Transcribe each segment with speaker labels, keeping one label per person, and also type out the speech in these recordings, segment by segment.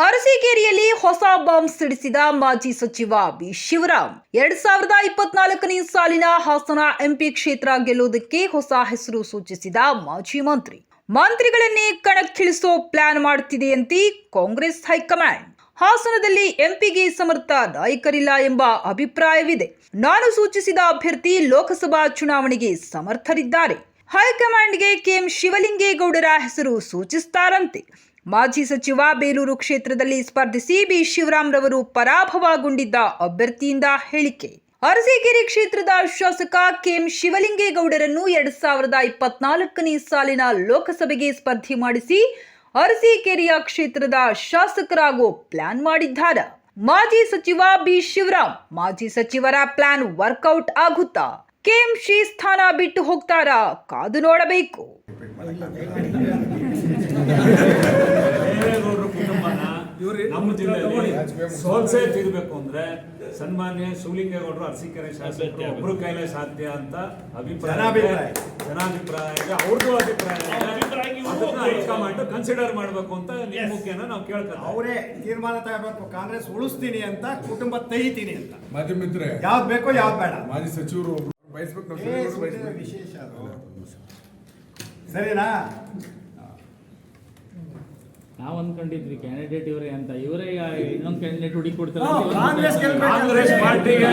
Speaker 1: ಅರಸೀಕೆರೆಯಲ್ಲಿ ಹೊಸ ಬಾಂಬ್ ಸಿಡಿಸಿದ ಮಾಜಿ ಸಚಿವ ಬಿ. ಶಿವರಾಮ್. ಎರಡ್ ಸಾವಿರದ ಇಪ್ಪತ್ನಾಲ್ಕನೇ ಸಾಲಿನ ಹಾಸನ ಎಂಪಿ ಕ್ಷೇತ್ರ ಗೆಲ್ಲುವುದಕ್ಕೆ ಹೊಸ ಹೆಸರು ಸೂಚಿಸಿದ ಮಾಜಿ ಮಂತ್ರಿ. ಮಂತ್ರಿಗಳನ್ನೇ ಕಣಕ್ಕಿಳಿಸೋ ಪ್ಲಾನ್ ಮಾಡುತ್ತಿದೆಯಂತೆ ಕಾಂಗ್ರೆಸ್ ಹೈಕಮಾಂಡ್. ಹಾಸನದಲ್ಲಿ ಎಂಪಿಗೆ ಸಮರ್ಥ ನಾಯಕರಿಲ್ಲ ಎಂಬ ಅಭಿಪ್ರಾಯವಿದೆ. ನಾನು ಸೂಚಿಸಿದ ಅಭ್ಯರ್ಥಿ ಲೋಕಸಭಾ ಚುನಾವಣೆಗೆ ಸಮರ್ಥರಿದ್ದಾರೆ. ಹೈಕಮಾಂಡ್ಗೆ ಕೆಎಂ ಶಿವಲಿಂಗೇಗೌಡರ ಹೆಸರು ಸೂಚಿಸ್ತಾರಂತೆ. ಮಾಜಿ ಸಚಿವ ಬೇಲೂರು ಕ್ಷೇತ್ರದಲ್ಲಿ ಸ್ಪರ್ಧಿಸಿ ಬಿ ಶಿವರಾಮ್ ರವರು ಪರಾಭವಗೊಂಡಿದ್ದ ಅಭ್ಯರ್ಥಿಯಿಂದ ಹೇಳಿಕೆ. ಅರಸೀಕೆರೆ ಕ್ಷೇತ್ರದ ಶಾಸಕ ಕೆಎಂ ಶಿವಲಿಂಗೇಗೌಡರನ್ನು ಎರಡ್ ಸಾವಿರದ ಇಪ್ಪತ್ನಾಲ್ಕನೇ ಸಾಲಿನ ಲೋಕಸಭೆಗೆ ಸ್ಪರ್ಧೆ ಮಾಡಿಸಿ ಅರಸೀಕೆರೆಯ ಕ್ಷೇತ್ರದ ಶಾಸಕರಾಗೋ ಪ್ಲಾನ್ ಮಾಡಿದ್ದಾರೆ. ಮಾಜಿ ಸಚಿವ ಬಿ ಶಿವರಾಮ್, ಮಾಜಿ ಸಚಿವರ ಪ್ಲಾನ್ ವರ್ಕೌಟ್ ಆಗುತ್ತಾ? ಕೆಎಂ ಶ್ರೀ ಸ್ಥಾನ ಬಿಟ್ಟು ಹೋಗ್ತಾರಾ? ಕಾದು ನೋಡಬೇಕು.
Speaker 2: ದೇವೇಗೌಡರ ಕುಟುಂಬನ ನಮ್ಮ ಜಿಲ್ಲೆಯಲ್ಲಿ ಸೋಲ್ಸೇ ತೀರ್ಬೇಕು ಅಂದ್ರೆ ಸನ್ಮಾನ್ಯ ಶಿವಲಿಂಗೇಗೌಡರು ಅರಸೀಕೆರೆ ಶಾಸಕರು ಒಬ್ರು ಕೈಲೇ ಸಾಧ್ಯ ಅಂತ ಅಭಿಪ್ರಾಯ
Speaker 3: ಜನಾಭಿಪ್ರಾಯ.
Speaker 2: ಅವ್ರದ್ದು ಅಭಿಪ್ರಾಯ ಮಾಡಿ ಕನ್ಸಿಡರ್ ಮಾಡ್ಬೇಕು ಅಂತ ಮುಖ್ಯನ ನಾವು ಕೇಳ್ತಾರೆ
Speaker 3: ಅವರೇ ತೀರ್ಮಾನ ತಗೋಬೇಕು ಕಾಂಗ್ರೆಸ್ ಉಳಿಸ್ತೀನಿ ಅಂತ ಕುಟುಂಬ ತೆಗಿತೀನಿ ಅಂತ.
Speaker 4: ಮಾಜಿ ಮಿತ್ರ.
Speaker 3: ಯಾವ್ದು ಬೇಕೋ ಯಾವ್ದು ಬೇಡ.
Speaker 4: ಮಾಜಿ ಸಚಿವರು ಒಬ್ರು ಬಯಸ್ಬೇಕು.
Speaker 3: ವಿಶೇಷ. ಸರಿನಾ?
Speaker 5: ನಾವ್ ಅನ್ಕೊಂಡಿದ್ವಿ ಕ್ಯಾಂಡಿಡೇಟ್ ಇವರೇ ಅಂತ. ಇವರೇ ಇನ್ನೊಂದು ಕ್ಯಾಂಡಿಡೇಟ್ ಹುಡುಕಿ ಕೊಡ್ತಾರೆ
Speaker 3: ಕಾಂಗ್ರೆಸ್
Speaker 2: ಕಾಂಗ್ರೆಸ್ ಪಾರ್ಟಿಗೆ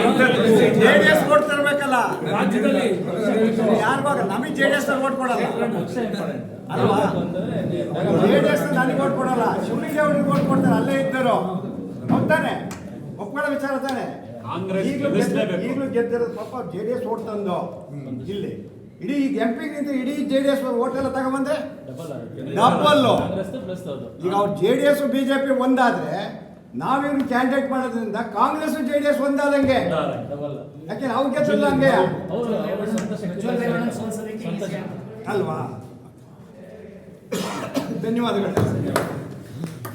Speaker 3: ಜೆಡಿಎಸ್ ವೋಟ್ ತರಬೇಕಲ್ಲ.
Speaker 5: ರಾಜ್ಯದಲ್ಲಿ
Speaker 3: ಯಾರಿಗೂ ನಮಗೆ ಜೆಡಿಎಸ್ ವೋಟ್ ಕೊಡಲ್ಲ. ಅಲ್ವಾ? ಜೆಡಿಎಸ್ ನನಗೆ ವೋಟ್ ಕೊಡಲ್ಲ. ಶಿವಲಿಂಗ ಅವ್ರಿಗೆ ವೋಟ್ ಕೊಡ್ತಾರೆ ಅಲ್ಲೇ ಇದ್ದರು. ಹೋಗ್ತಾನೆ ಒಪ್ಕೊಳ್ಳೋ ವಿಚಾರ ತಾನೆ?
Speaker 2: ಕಾಂಗ್ರೆಸ್
Speaker 3: ಈಗಲೂ ಗೆದ್ದಿರೋದು ಪಾಪ ಜೆ ಡಿ ಎಸ್ ಓಟ್ ತಂದು. ಇಲ್ಲಿ. ಇಡೀ ಈಗ ಎಂ ಪಿಗಿಂತ ಇಡೀ ಜೆ ಡಿ ಎಸ್ ಓಟ್ ಎಲ್ಲ ತಗೊಂಬಂದೆ
Speaker 5: ಡಬಲ್
Speaker 3: ಈಗ ಅವ್ರು ಜೆ ಡಿ ಎಸ್ ಬಿಜೆಪಿ ಒಂದಾದ್ರೆ ನಾವೇನು ಕ್ಯಾಂಡಿಡೇಟ್ ಮಾಡೋದ್ರಿಂದ ಕಾಂಗ್ರೆಸ್ ಜೆ ಡಿ ಎಸ್ ಒಂದಾದಂಗೆ.
Speaker 5: ಡಬಲ್
Speaker 3: ಯಾಕೆ ಅವ್ರು ಗೆದ್ದಲ್ಲ ಹಂಗೆ. ಅಲ್ವಾ? ಧನ್ಯವಾದಗಳು.